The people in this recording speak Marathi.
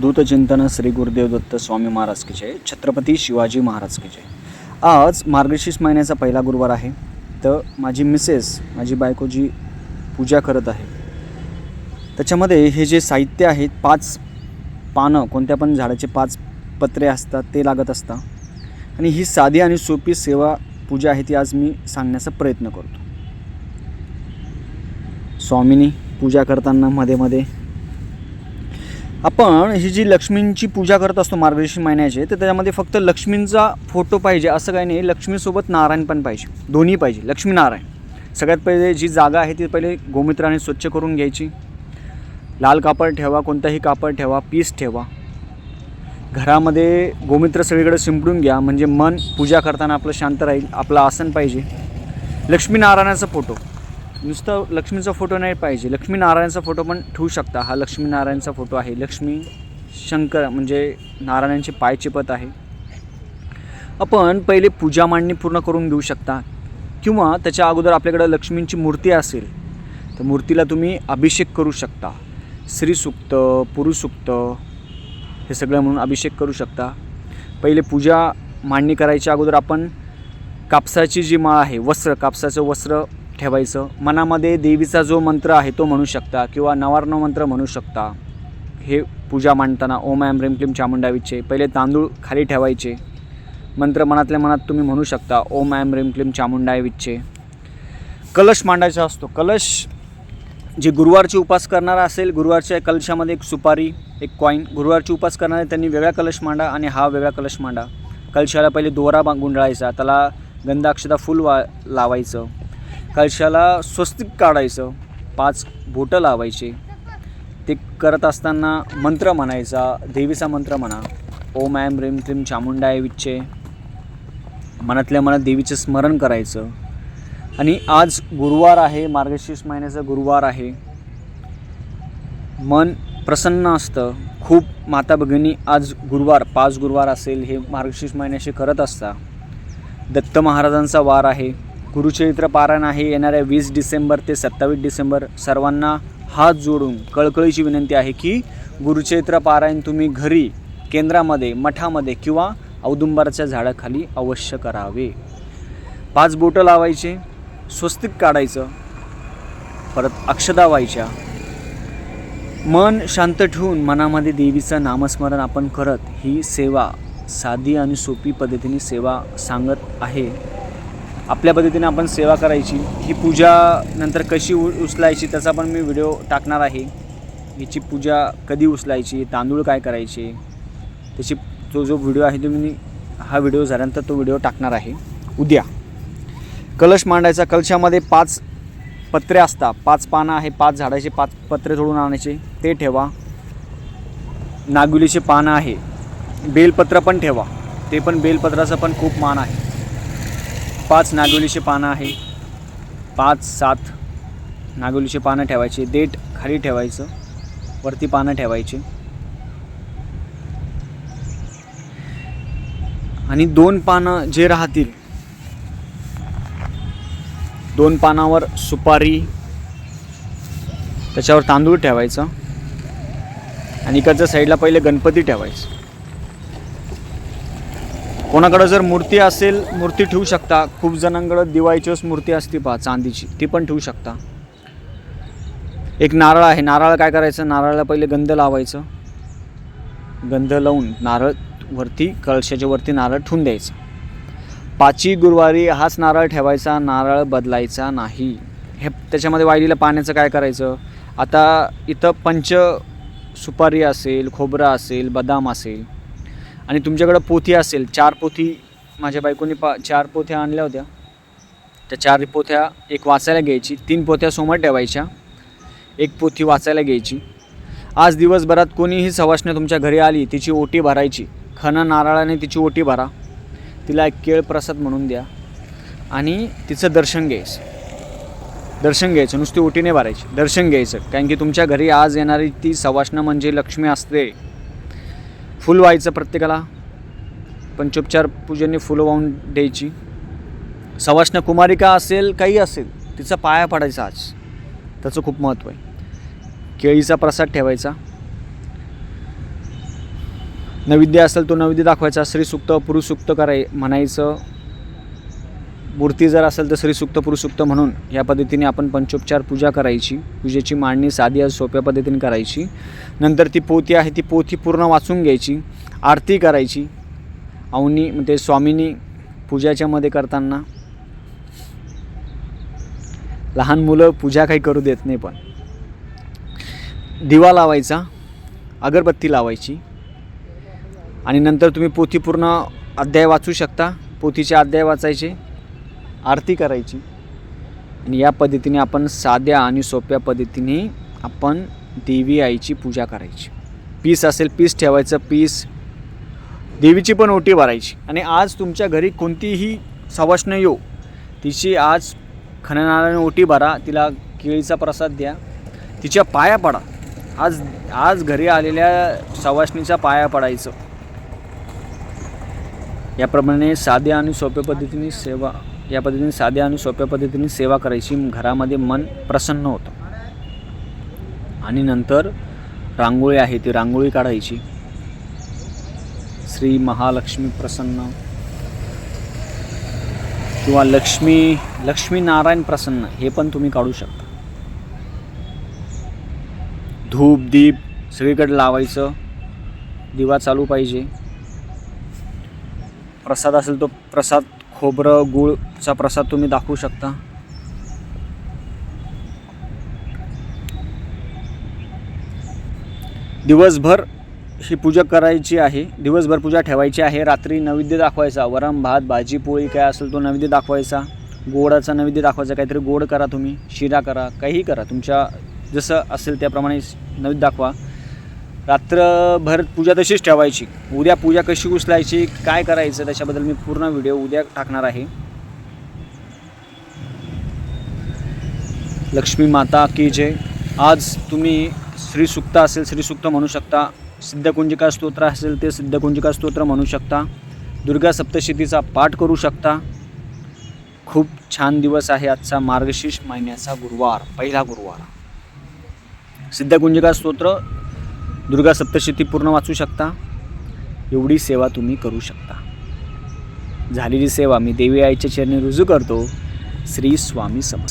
दूतचिंतन श्री गुरुदेव दत्त स्वामी महाराज की जय छत्रपती शिवाजी महाराज की जय. आज मार्गशीर्ष महिन्याचा पहिला गुरुवार आहे तर माझी मिसेस माझी बायको जी पूजा करत आहे. त्याच्यामध्ये हे जे साहित्य आहेत पाच पानं कोणत्या पण झाडाचे पाच पत्रे असतात ते लागत असतात. आणि ही साधी आणि सोपी सेवा पूजा आहे ती आज मी सांगण्याचा प्रयत्न करतो. स्वामिनी पूजा करताना मध्ये मध्ये आपण ही जी लक्ष्मींची पूजा करत असतो मार्गदर्शन महिन्याचे तर त्याच्यामध्ये फक्त लक्ष्मींचा फोटो पाहिजे असं काही नाही. लक्ष्मीसोबत नारायण पण पाहिजे. दोन्ही पाहिजे. लक्ष्मी नारायण सगळ्यात पहिले जी जागा आहे ती पहिले गोमित्राने स्वच्छ करून घ्यायची. लाल कापड ठेवा कोणताही कापड ठेवा पीस ठेवा. घरामध्ये गोमित्र सगळीकडे शिंपडून घ्या. म्हणजे मन पूजा करताना आपलं शांत राहील आपलं आसन पाहिजे. लक्ष्मीनारायणाचा फोटो. नुसतं लक्ष्मीचा फोटो नाही पाहिजे. लक्ष्मीनारायणचा फोटो पण ठेवू शकता. हा लक्ष्मीनारायणचा फोटो आहे. लक्ष्मी शंकर म्हणजे नारायणांचे पाय चिपत आहे. आपण पहिले पूजा मांडणी पूर्ण करून घेऊ शकता. किंवा त्याच्या अगोदर आपल्याकडं लक्ष्मींची मूर्ती असेल तर मूर्तीला तुम्ही अभिषेक करू शकता. श्रीसुक्त पुरुषुक्त हे सगळं म्हणून अभिषेक करू शकता. पहिले पूजा मांडणी करायच्या अगोदर आपण कापसाची जी माळ आहे वस्त्र कापसाचं वस्त्र ठेवायचं. मनामध्ये देवीचा जो मंत्र आहे तो म्हणू शकता किंवा नवार्ण मंत्र म्हणू शकता. हे पूजा मांडताना ओम ॲम रेम क्लीम चामुंडावीचे पहिले तांदूळ खाली ठेवायचे. मंत्र मनातल्या मनात तुम्ही म्हणू शकता ओम ॲम रेम क्लीम चामुंडावीचे. कलश मांडायचा असतो. कलश जे गुरुवारची उपास करणारा असेल गुरुवारच्या कलशामध्ये एक सुपारी एक कॉईन गुरुवारची उपास करणारे त्यांनी वेगळा कलश मांडा आणि हा वेगळा कलश मांडा. कलशाला पहिले दोरा गुंडाळायचा त्याला गंधाक्षता फुल वा लावायचं. कळशाला स्वस्तिक काढायचं पाच बोटं लावायचे. ते करत असताना मंत्र म्हणायचा देवीचा मंत्र म्हणा ओम ॲम रेम त्रिम चामुंडाय विच्चे. मनातल्या मनात देवीचं स्मरण करायचं. आणि आज गुरुवार आहे मार्गशीर्ष महिन्याचा गुरुवार आहे. मन प्रसन्न असतं. खूप माता भगिनी आज गुरुवार पाच गुरुवार असेल हे मार्गशीर्ष महिन्याशी करत असता. दत्त महाराजांचा वार आहे. गुरुचरित्र पारायण आहे. येणाऱ्या वीस डिसेंबर ते सत्तावीस डिसेंबर सर्वांना हात जोडून कळकळीची विनंती आहे की गुरुचरित्र पारायण तुम्ही घरी केंद्रामध्ये मठामध्ये किंवा औदुंबराच्या झाडाखाली अवश्य करावे. पाच बोटं लावायचे स्वस्तिक काढायचं परत अक्षदा व्हायच्या मन शांत ठेवून मनामध्ये देवीचं नामस्मरण आपण करत ही सेवा साधी आणि सोपी पद्धतीने सेवा सांगत आहे. आपल्या पद्धतीने आपण सेवा करायची ही पूजा नंतर कशी उ उचलायची त्याचा पण मी व्हिडिओ टाकणार आहे. हिची पूजा कधी उचलायची तांदूळ काय करायचे त्याची तो जो व्हिडिओ आहे तो मी हा व्हिडिओ झाल्यानंतर तो व्हिडिओ टाकणार आहे. उद्या. कलश मांडायचा कलशामध्ये पाच पत्रे असतात. पाच पानं आहे पाच झाडाचे पाच पत्रे तोडून आणायचे ते ठेवा. नागुलीचे पानं आहे. बेलपत्र पण ठेवा. ते पण बेलपत्राचं पण खूप मान आहे. पाच नागोलीचे पानं आहे. पाच सात नागोलीचे पानं ठेवायचे. देठ खाली ठेवायचं. वरती पानं ठेवायचे. आणि दोन पानं जे राहतील दोन पानावर सुपारी त्याच्यावर तांदूळ ठेवायचं आणि इकडच्या साईडला पहिले गणपती ठेवायचं. कोणाकडं जर मूर्ती असेल मूर्ती ठेवू शकता. खूप जणांकडं दिवाळीचीच मूर्ती असते पहा चांदीची. ती पण ठेवू शकता. एक नारळ आहे. नारळ काय करायचं? नारळाला पहिले गंध लावायचं. गंध लावून नारळ वरती कळशाच्या वरती नारळ ठेवून द्यायचं. पाची गुरुवारी हाच नारळ ठेवायचा नारळ बदलायचा नाही. हे त्याच्यामध्ये वाहिलेल्या पाण्याचं काय करायचं? आता इथं पंच सुपारी असेल खोबरं असेल बदाम असेल आणि तुमच्याकडं पोथी असेल चार पोथी माझ्या बायकोनी पा चार पोथ्या आणल्या होत्या. त्या चार पोथ्या एक वाचायला घ्यायची तीन पोथ्या समोर ठेवायच्या एक पोथी वाचायला घ्यायची. आज दिवसभरात कोणीही सवासने तुमच्या घरी आली तिची ओटी भरायची. खणा नारळाने तिची ओटी भरा. तिला एक केळ प्रसाद म्हणून द्या. आणि तिचं दर्शन घ्यायचं. दर्शन घ्यायचं नुसती ओटीने भरायची. दर्शन घ्यायचं. कारण की तुमच्या घरी आज येणारी ती सवासनं म्हणजे लक्ष्मी असते. फुल व्हायचं प्रत्येकाला. पंचोपचार पूजेने फुलं वाहून द्यायची. सवाष्ण कुमारिका असेल काही असेल तिचा पाया पडायचा आज. त्याचं खूप महत्त्व आहे. केळीचा प्रसाद ठेवायचा. नैवेद्य असेल तो नैवेद्य दाखवायचा. श्रीसुक्त पुरुषसुक्त कराय म्हणायचं. मूर्ती जर असेल तर श्रीसुक्त पुरुषसुक्त म्हणून या पद्धतीने आपण पंचोपचार पूजा करायची. पूजेची मांडणी साधी सोप्या पद्धतीने करायची. नंतर ती पोथी आहे ती पोथी पूर्ण वाचून घ्यायची. आरती करायची. अवनी ते म्हणजे स्वामीनी पूजाच्यामध्ये करताना लहान मुलं पूजा काही करू देत नाही पण. दिवा लावायचा अगरबत्ती लावायची. आणि नंतर तुम्ही पोथी पूर्ण अध्याय वाचू शकता. पोथीचे अध्याय वाचायचे. आरती करायची. आणि या पद्धतीने आपण साध्या आणि सोप्या पद्धतीने आपण देवी आईची पूजा करायची. पीस असेल पीस ठेवायचं पीस. देवीची पण ओटी भरायची. आणि आज तुमच्या घरी कोणतीही सवाष्ण येऊ तिची आज खणनारायण ओटी भरा तिला केळीचा प्रसाद द्या तिच्या पाया पडा. आज आज घरी आलेल्या सवाष्णीच्या पाया पडायचं. याप्रमाणे साध्या आणि सोप्या पद्धतीने सेवा या पद्धतीने साध्या आणि सोप्या पद्धतीने सेवा करायची. घरामध्ये मन प्रसन्न होतं. आणि नंतर रांगोळी आहे ती रांगोळी काढायची. श्री महालक्ष्मी प्रसन्न. किंवा लक्ष्मी लक्ष्मी नारायण प्रसन्न हे पण तुम्ही काढू शकता. धूप दीप सगळीकडे लावायचं. दिवा चालू पाहिजे. प्रसाद असेल तो प्रसाद खोबरं गुळचा प्रसाद तुम्ही दाखवू शकता. दिवसभर ही पूजा करायची आहे दिवसभर पूजा ठेवायची आहे. रात्री नैवेद्य दाखवायचा वरम भात भाजी पोळी काय असेल तो नैवेद्य दाखवायचा. गोडाचा नैवेद्य दाखवायचा काहीतरी गोड करा तुम्ही शिरा करा काहीही करा. तुमच्या जसं असेल त्याप्रमाणे नैवेद्य दाखवा. रात्रभर पूजा तशीच ठेवायची. उद्या पूजा कशी उचलायची काय करायचं त्याच्याबद्दल मी पूर्ण व्हिडिओ उद्या टाकणार आहे. लक्ष्मी माता की जय. आज तुम्ही श्रीसुक्त असेल श्रीसुक्त म्हणू शकता. सिद्धकुंजिका स्तोत्र असेल ते सिद्धकुंजिका स्तोत्र म्हणू शकता. दुर्गा सप्तशतीचा पाठ करू शकता. खूप छान दिवस आहे आजचा मार्गशीर्ष महिन्याचा गुरुवार पहिला गुरुवार. सिद्धकुंजिका स्तोत्र दुर्गा सप्तशती पूर्ण वाचू शकता. एवढी सेवा तुम्ही करू शकता. झालेली सेवा मी देवी आईच्या चरणी रुजू करतो. श्री स्वामी सम